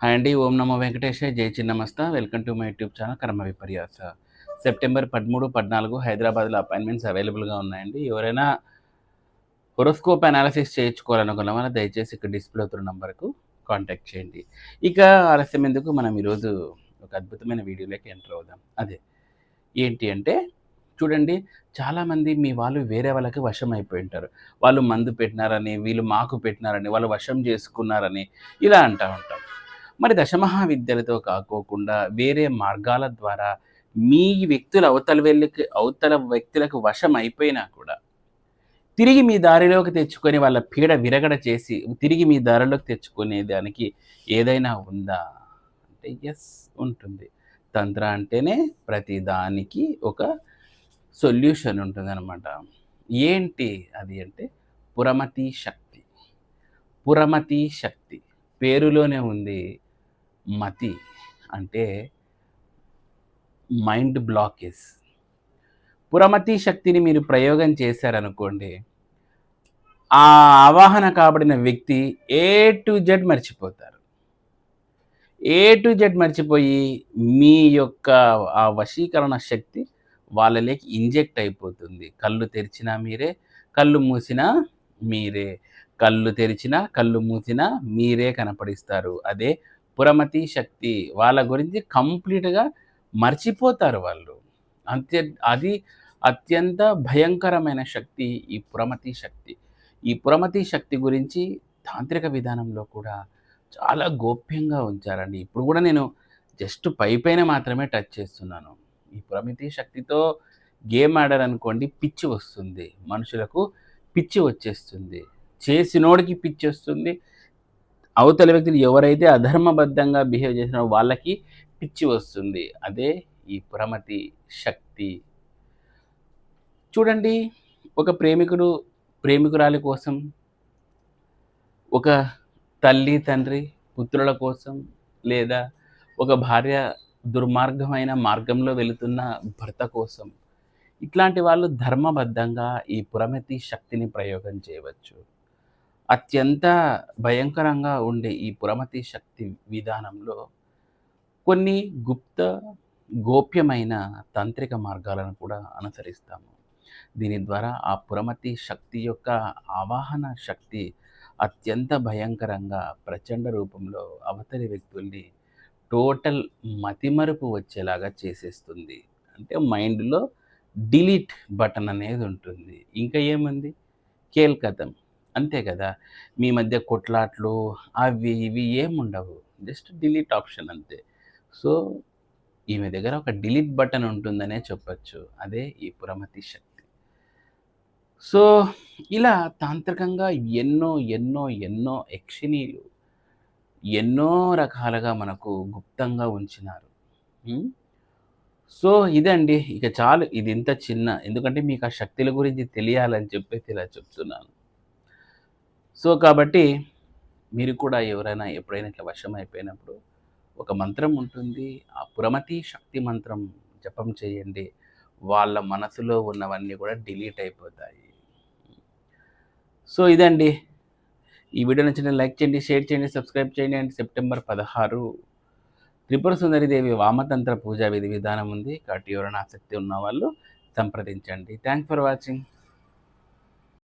Hi అండి ఓం నమో వెంకటేశ జై Chinnamasta welcome to my YouTube channel కర్మ విపర్యాస. సెప్టెంబర్ పదమూడు పద్నాలుగు హైదరాబాద్లో అపాయింట్మెంట్స్ అవైలబుల్గా ఉన్నాయండి. ఎవరైనా హొరోస్కోప్ అనాలిసిస్ చేయించుకోవాలనుకున్న వాళ్ళు దయచేసి ఇక్కడ డిస్ప్లే అవుతున్న నంబర్కు కాంటాక్ట్ చేయండి. ఇక ఆలస్యం ఎందుకు? మనం ఈరోజు ఒక అద్భుతమైన వీడియోలోకి ఎంటర్ అవుదాం. అదే ఏంటి అంటే చూడండి చాలామంది మీ వాళ్ళు వేరే వాళ్ళకి వశం అయిపోయి ఉంటారు. వాళ్ళు మందు పెట్టినారని వీళ్ళు మాకు పెట్టినారని వాళ్ళు వశం చేసుకున్నారని ఇలా అంటూ ఉంటాం. మరి దశమహావిద్యలతో కాకోకుండా వేరే మార్గాల ద్వారా మీ వ్యక్తుల అవతల వెళ్ళకి అవతల వ్యక్తులకు వశం అయిపోయినా కూడా తిరిగి మీ దారిలోకి తెచ్చుకొని వాళ్ళ పీడ విరగడ చేసి తిరిగి మీ దారిలోకి తెచ్చుకునే దానికి ఏదైనా ఉందా? అంటే ఎస్ ఉంటుంది. తంత్ర అంటేనే ప్రతి దానికి ఒక సొల్యూషన్ ఉంటుందన్నమాట. ఏంటి అది అంటే పురమతి శక్తి. పురమతి శక్తి పేరులోనే ఉంది. మతి అంటే మైండ్ బ్లాకేజ్ పురమతి శక్తిని మీరు ప్రయోగం చేశారనుకోండి ఆ ఆవాహన కాబడిన వ్యక్తి ఏ టు జెడ్ మర్చిపోతారు. ఏ టు జెడ్ మర్చిపోయి మీ యొక్క ఆ వశీకరణ శక్తి వాళ్ళలోకి ఇంజెక్ట్ అయిపోతుంది. కళ్ళు తెరిచినా మీరే కళ్ళు మూసినా మీరే. కళ్ళు తెరిచినా కళ్ళు మూసినా మీరే కనపడిస్తారు. అదే పురమతి శక్తి వాళ్ళ గురించి కంప్లీట్గా మర్చిపోతారు వాళ్ళు. అంత్య అది అత్యంత భయంకరమైన శక్తి ఈ పురమతి శక్తి. ఈ పురమతి శక్తి గురించి తాంత్రిక విధానంలో కూడా చాలా గోప్యంగా ఉంచారండి. ఇప్పుడు కూడా నేను జస్ట్ పైపైన మాత్రమే టచ్ చేస్తున్నాను. ఈ పురమితి శక్తితో గేమ్ ఆడారనుకోండి పిచ్చి వస్తుంది. మనుషులకు పిచ్చి వచ్చేస్తుంది. చేసినోడికి పిచ్చి వస్తుంది. అవతల వ్యక్తులు ఎవరైతే అధర్మబద్ధంగా బిహేవ్ చేసినారో వాళ్ళకి పిచ్చి వస్తుంది. అదే ఈ పురమతి శక్తి. చూడండి ఒక ప్రేమికుడు ప్రేమికురాలి కోసం ఒక తల్లి తండ్రి పుత్రుల కోసం లేదా ఒక భార్య దుర్మార్గమైన మార్గంలో వెళుతున్న భర్త కోసం ఇట్లాంటి వాళ్ళు ధర్మబద్ధంగా ఈ పురమతి శక్తిని ప్రయోగం చేయవచ్చు. అత్యంత భయంకరంగా ఉండే ఈ పురమతి శక్తి విధానంలో కొన్ని గుప్త గోప్యమైన తాంత్రిక మార్గాలను కూడా అనుసరిస్తాము. దీని ద్వారా ఆ పురమతి శక్తి యొక్క ఆవాహన శక్తి అత్యంత భయంకరంగా ప్రచండ రూపంలో అవతలి వ్యక్తుల్ని టోటల్ మతిమరుపు వచ్చేలాగా చేసేస్తుంది. అంటే మైండ్లో డిలీట్ బటన్ అనేది ఉంటుంది. ఇంకా ఏముంది? కేల్కతం. అంతే కదా. మీ మధ్య కొట్లాట్లు అవి ఇవి ఏముండవు. జస్ట్ డిలీట్ ఆప్షన్ అంతే. సో ఈమె దగ్గర ఒక డిలీట్ బటన్ ఉంటుందనే చెప్పచ్చు. అదే ఈ పురమతి శక్తి. సో ఇలా తాంత్రికంగా ఎన్నో ఎన్నో ఎన్నో యక్షిణీలు ఎన్నో రకాలుగా మనకు గుప్తంగా ఉంచినారు. సో ఇదండి. ఇక చాలు. ఇది ఇంత చిన్న. ఎందుకంటే మీకు ఆ శక్తుల గురించి తెలియాలని చెప్పేసి ఇలా చెప్తున్నాను. సో కాబట్టి మీరు కూడా ఎవరైనా ఎప్పుడైనా ఇట్లా వశం అయిపోయినప్పుడు ఒక మంత్రం ఉంటుంది ఆ పురమతి శక్తి మంత్రం జపం చేయండి. వాళ్ళ మనసులో ఉన్నవన్నీ కూడా డిలీట్ అయిపోతాయి. సో ఇదండి. ఈ వీడియో నచ్చిన లైక్ చేయండి షేర్ చేయండి సబ్స్క్రైబ్ చేయండి. అండ్ సెప్టెంబర్ పదహారు త్రిపుర సుందరిదేవి వామతంత్ర పూజా విధి విధానం ఉంది. కాబట్టి ఎవరైనా ఆసక్తి ఉన్న వాళ్ళు సంప్రదించండి. Thanks for watching.